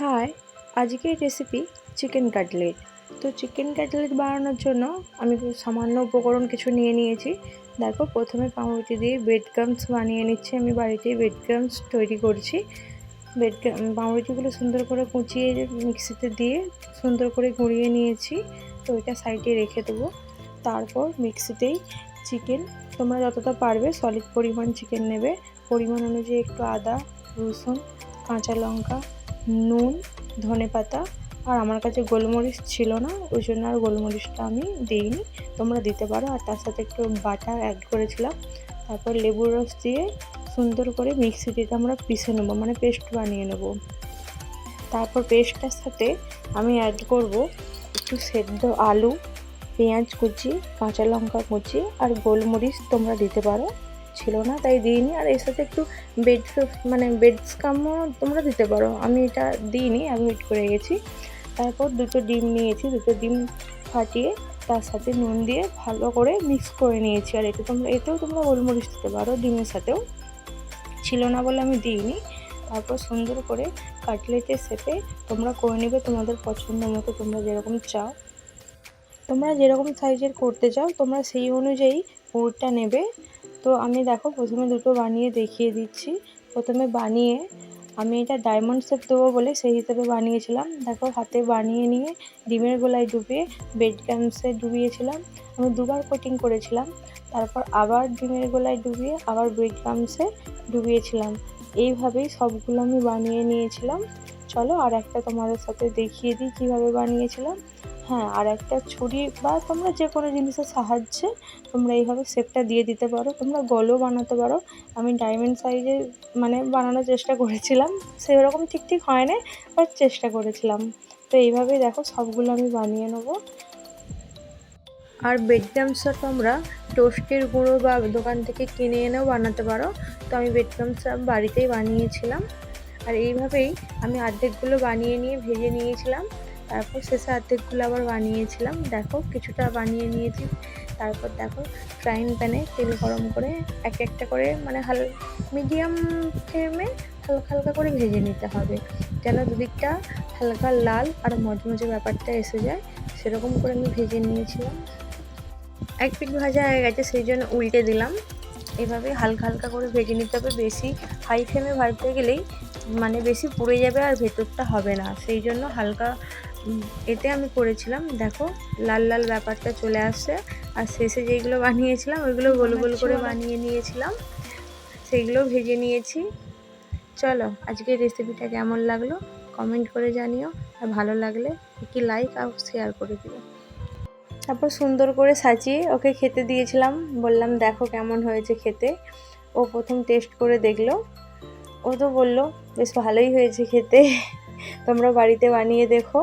High, আজকের recipe chicken cutlet তো chicken cutlet বানানোর জন্য আমি সামান্য উপকরণ কিছু নিয়ে নিয়েছি। দেখো, প্রথমে পাউরুটি দিয়ে ব্রেড ক্রামস বানিয়ে নিচ্ছি। আমি বাড়িতেই ব্রেড ক্রামস তৈরি করছি। ব্রেড পাউরুটিগুলো সুন্দর করে কুচিয়ে মিক্সিতে দিয়ে সুন্দর করে গুঁড়িয়ে নিয়েছি। তো ওইটা সাইডে রেখে দেবো। তারপর মিক্সিতেই চিকেন তোমরা যতটা পারবে সলিড পরিমাণ চিকেন নেবে। পরিমাণ অনুযায়ী একটু আদা, রসুন, কাঁচা লঙ্কা নুন, ধনে পাতা আর আমার কাছে গোলমরিচ ছিল না, ওই জন্য আর গোলমরিচটা আমি দিইনি। তোমরা দিতে পারো আর তার সাথে একটু বাটার অ্যাড করেছিলাম। তারপর লেবুর রস দিয়ে সুন্দর করে মিক্সিতে আমরা পিষে নেব মানে পেস্ট বানিয়ে নেব। তারপর পেস্টটার সাথে আমি অ্যাড করব একটু সেদ্ধ আলু, পেঁয়াজ কুচি, কাঁচা লঙ্কা কুচি আর গোলমরিচ তোমরা দিতে পারো। ছিল না, তাই দিইনি। আর এর সাথে একটু বেড মানে বেড স্কামও তোমরা দিতে পারো। আমি এটা দিইনি, আমি অ্যাভয়েড করে গেছি। তারপর দুটো ডিম নিয়েছি, দুটো ডিম ফাটিয়ে তার সাথে নুন দিয়ে ভালো করে মিক্স করে নিয়েছি। আর এতে তোমরা, এতেও তোমরা গোলমরিচ দিতে পারো ডিমের সাথেও। ছিল না বলে আমি দিইনি। তারপর সুন্দর করে কাটলেটের শেপে তোমরা করে নেবে তোমাদের পছন্দ মতো, তোমরা যেরকম চাও। তোমরা যেরকম সাইজের করতে চাও, তোমরা সেই অনুযায়ী পুরটা নেবে। তো আমি দেখো প্রথমে দুটো বানিয়ে দেখিয়ে দিচ্ছি। প্রথমে বানিয়ে আমি এটা ডায়মন্ড শেপ দেবো বলে সেই হিসেবে বানিয়েছিলাম। দেখো হাতে বানিয়ে নিয়ে ডিমের গোলায় ডুবিয়ে বেড ক্যাম্পসে ডুবিয়েছিলাম। আমি দুবার কোটিং করেছিলাম। তারপর আবার ডিমের গোলায় ডুবিয়ে আবার ব্রেড ক্রামসে ডুবিয়েছিলাম। এইভাবেই সবগুলো আমি বানিয়ে নিয়েছিলাম। চলো আর একটা তোমাদের সাথে দেখিয়ে দিই কীভাবে বানিয়েছিলাম। হ্যাঁ আর একটা ছুরি বা তোমরা যে কোনো জিনিসের সাহায্যে তোমরা এইভাবে শেপটা দিয়ে দিতে পারো। তোমরা গলও বানাতে পারো। আমি ডায়মন্ড সাইজে মানে বানানোর চেষ্টা করেছিলাম, সেরকম ঠিক ঠিক হয় না বাট চেষ্টা করেছিলাম। তো এইভাবেই দেখো সবগুলো আমি বানিয়ে নেব। আর বেড ক্রামসটা তোমরা টোস্টের গুঁড়ো বা দোকান থেকে কিনে এনেও বানাতে পারো। তো আমি বেড ক্রামসটা বাড়িতেই বানিয়েছিলাম। আর এইভাবেই আমি অর্ধেকগুলো বানিয়ে নিয়ে ভেজে নিয়েছিলাম। তারপর শেষে অর্ধেকগুলো আবার বানিয়েছিলাম। দেখো, কিছুটা বানিয়ে নিয়েছি। তারপর দেখো ফ্রাইং প্যানে তেল গরম করে এক একটা করে মানে হাল মিডিয়াম ফ্লেমে হালকা হালকা করে ভেজে নিতে হবে। যেন দুদিকটা হালকা লাল আর মজমজে ব্যাপারটা এসে যায়, সেরকম করে আমি ভেজে নিয়েছিলাম। এক পিঠ ভাজা হয়ে গেছে, সেই জন্য উল্টে দিলাম। এভাবে হালকা হালকা করে ভেজে নিতে হবে। বেশি হাই ফ্লেমে ভাজতে গেলেই মানে বেশি পুড়ে যাবে আর ভেতরটা হবে না। সেই জন্য হালকা এতে আমি করেছিলাম। দেখো লাল লাল ব্যাপারটা চলে আসছে। আর শেষে যেগুলো বানিয়েছিলাম ওইগুলো গোল গোল করে বানিয়ে নিয়েছিলাম। সেইগুলো ভেজে নিয়েছি। চলো আজকের রেসিপিটা কেমন লাগল? কমেন্ট করে জানিও। আর ভালো লাগলে একটি লাইক আর শেয়ার করে দিও। তারপর সুন্দর করে সাজিয়ে ওকে খেতে দিয়েছিলাম। বললাম দেখো কেমন হয়েছে খেতে। ও প্রথম টেস্ট করে দেখল। ও তো বলল বেশ ভালোই হয়েছে খেতে। তোমরা বাড়িতে বানিয়ে দেখো।